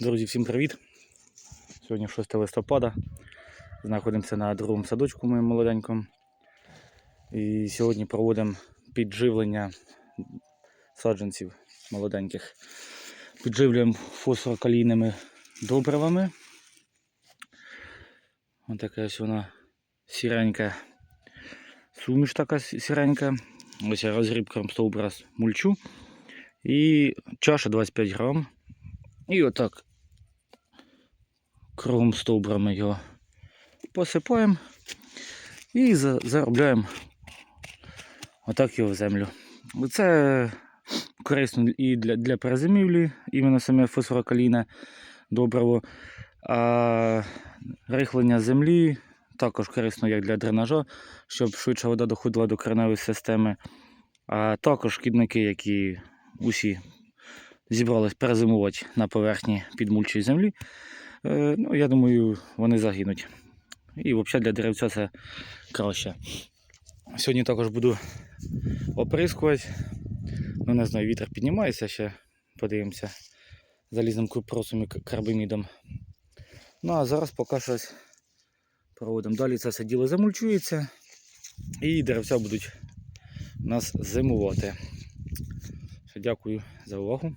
Друзі, всім привіт! Сьогодні 6 листопада. Знаходимося на другому садочку моєму молоденькому. І сьогодні проводимо підживлення саджанців молоденьких. Підживлюємо фосфорокалійними добривами. Ось така ось вона сіренька. Суміш така сіренька. Ось я розгріб кромстовбраз мульчу. І чаша 25 грам. І отак кругом стовбрами його посипаємо і заробляємо отак його в землю. Це корисно і для, для перезимівлі, іменно саме фосфорокалійне добриво. А рихлення землі також корисно як для дренажа, щоб швидше вода доходила до кореневої системи. А також шкідники, які усі зібрались перезимувати на поверхні підмульчої землі. Е, ну, я думаю, вони загинуть. І взагалі для деревця це краще. Сьогодні також буду оприскувати. Ну, не знаю, вітер піднімається ще, подивимося. Залізним купросом і карбамідом. Ну а зараз поки щось проводимо. Далі це все діло замульчується. І деревця будуть нас зимувати. Дякую за увагу.